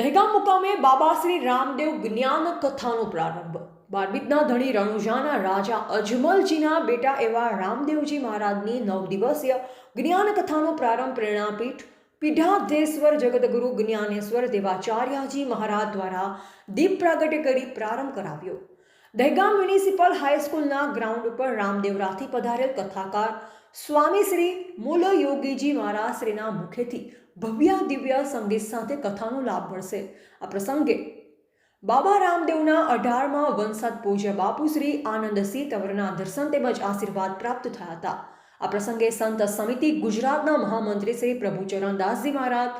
દહેગામ મુકામે બાબા શ્રી રામદેવ જ્ઞાન કથાનો પ્રારંભ. બારબીતના ધણી રણુજાના રાજા અજમલજીના બેટા એવા રામદેવજી મહારાજની નવ દિવસીય જ્ઞાન કથાનો પ્રારંભ પ્રેરણાપીઠ પીઢાધેશ્વર જગતગુરુ જ્ઞાનેશ્વર દેવાચાર્યજી મહારાજ દ્વારા દીપ પ્રાગટ્ય કરી પ્રારંભ કરાવ્યો. દહેગામ મ્યુનિસિપલ હાઈસ્કૂલના ગ્રાઉન્ડ ઉપર રામદેવરાથી પધારેલ કથાકાર સ્વામી શ્રી મૂલ યોગીજી મહારાજ શ્રીના મુખેથી ભવ્ય દિવ્ય સંગીત સાથે કથાનો લાભ મળશે. આ પ્રસંગે બાબા રામદેવના અઢારમાં વંશદ પૂજ્ય બાપુ શ્રી આનંદસિંહ તવરના દર્શન તેમજ આશીર્વાદ પ્રાપ્ત થયા હતા. આ પ્રસંગે સંત સમિતિ ગુજરાતના મહામંત્રી શ્રી પ્રભુચરણ દાસજી મહારાજ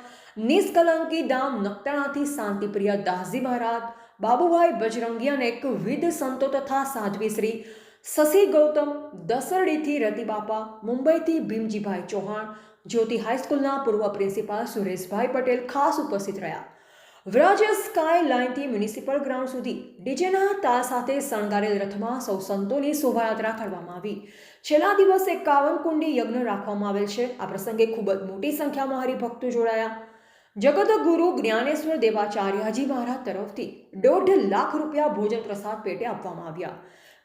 નિષ્કલંકી ધામ નખત્રાણાથી શાંતિપ્રિય દાસજી મહારાજ બાબુભાઈ બજરંગી અને એક વિધ સંતો તથા સાધ્વી શ્રી શશી ગૌતમ દસરડીથી રતિબાપા મુંબઈથી ભીમજીભાઈ ચૌહાણ, જ્યોતિ હાઈસ્કૂલના પૂર્વ પ્રિન્સિપાલ સુરેશભાઈ પટેલ ખાસ ઉપસ્થિત રહ્યા. વ્રજ સ્કાય લાઇનથી મ્યુનિસિપલ ગ્રાઉન્ડ સુધી ડીજેના તાલ સાથે શણગારેલ રથમાં સૌ સંતોની શોભાયાત્રા કરવામાં આવી. છેલ્લા દિવસે એકાવન કુંડી યજ્ઞ રાખવામાં આવેલ છે. આ પ્રસંગે ખૂબ જ મોટી સંખ્યામાં હરિભક્તો જોડાયા. જગતગુરુ જ્ઞાનેશ્વર દેવાચાર્યજી મહારાજ તરફથી દોઢ લાખ રૂપિયા ભોજન પ્રસાદ પેટે આપવામાં આવ્યા.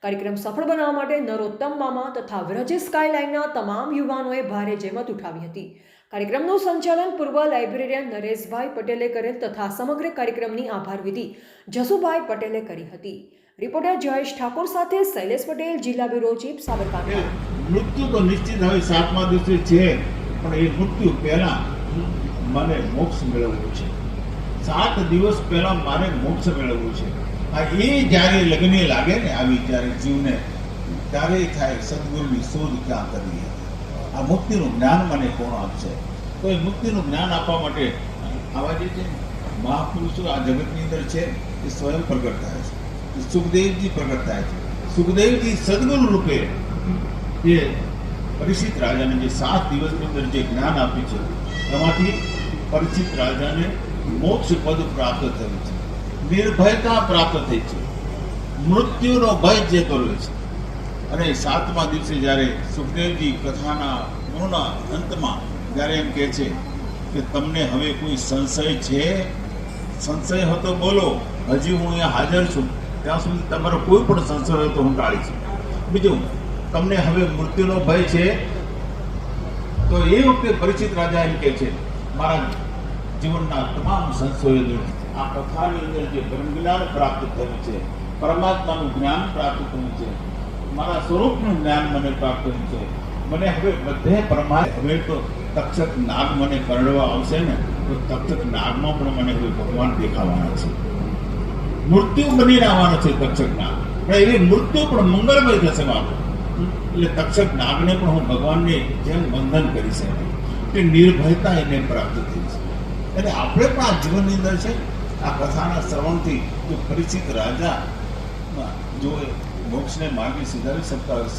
કાર્યક્રમ સફળ બનાવવા માટે નરોત્તમ મામા તથા વ્રજ સ્કાયલાઇનના તમામ યુવાનોએ ભારે જહેમત ઉઠાવી હતી. કાર્યક્રમનું સંચાલન પૂર્વ લાઇબ્રેરિયન નરેશભાઈ પટેલે કરેલ તથા સમગ્ર કાર્યક્રમની આભાર વિધિ જસુભાઈ પટેલે કરી હતી. રિપોર્ટર જયેશ ઠાકોર સાથે શૈલેષ પટેલ, જિલ્લા બ્યુરો ચીફ સાબરકાંઠા. મૃત્યુ તો નિશ્ચિત હવે સાતમા દિવસે છે, પણ એ મૃત્યુ પહેલા. મને મોક્ષ મેળવવું છે. સાત દિવસ પહેલા મારે મોક્ષ મેળવવું છે. આ એ જ્યારે લગ્ને લાગે ને આવી જ્યારે જીવને ત્યારે થાય સદગુરુની શોધ ક્યાં કરવી આ મુક્તિનું જ્ઞાન મને કોણ આપશે? તો એ મુક્તિનું જ્ઞાન આપવા માટે આવા જે છે મહાપુરુષો આ જગતની અંદર છે, એ સ્વયં પ્રગટ થાય છે. સુખદેવજી પ્રગટ થાય છે. સુખદેવજી સદગુરુ રૂપે એ પરિષિત રાજાને જે સાત દિવસની અંદર જે જ્ઞાન આપ્યું છે, એમાંથી પરીક્ષિત રાજાને મોક્ષ પદ પ્રાપ્ત થયું છે. નિર્ભયતા પ્રાપ્ત થઈ છે. મૃત્યુનો ભય જે રહ્યો છે. અને સાતમા દિવસે જ્યારે સુખદેવજી કથાના પૂર્ણ અંતમાં જ્યારે એમ કહે છે કે તમને હવે કોઈ સંશય છે? સંશય હતો બોલો. હજી હું અહીંયા હાજર છું. ત્યાં સુધી તમારો કોઈ પણ સંશય હોય તો હું ટાળીશ બીજું, તમને હવે મૃત્યુનો ભય છે? તો એ વખતે પરિચિત રાજા એમ કહે છે મારા જીવનના તમામ સંશોધનો આ કથાની અંદર જે બ્રહ્મ પ્રાપ્ત થયું છે, પરમાત્માનું જ્ઞાન પ્રાપ્ત થયું છે, મારા સ્વરૂપનું જ્ઞાન મને પ્રાપ્ત થયું છે, મને હવે બધે પરમા હવે તો તક્ષક નાગ મને કરડવા આવશે ને, તો તક્ષક નાગમાં પણ મને હવે ભગવાન દેખાવાના છે. મૃત્યુ બની આવવાનો છે તક્ષક નાગ. પણ એવી મૃત્યુ પણ મંગળમય થશે મારું એટલે તક્ષક નાગને પણ હું ભગવાનને જેમ વંદન કરી શકે. કે નિર્ભયતા એને પ્રાપ્ત થઈ છે. એટલે આપણે પણ આ જીવનની અંદર છે, આ કથાના શ્રવણથી જો પરિચિત રાજા, જો મોક્ષને માર્ગે સુધારી શકતા હોય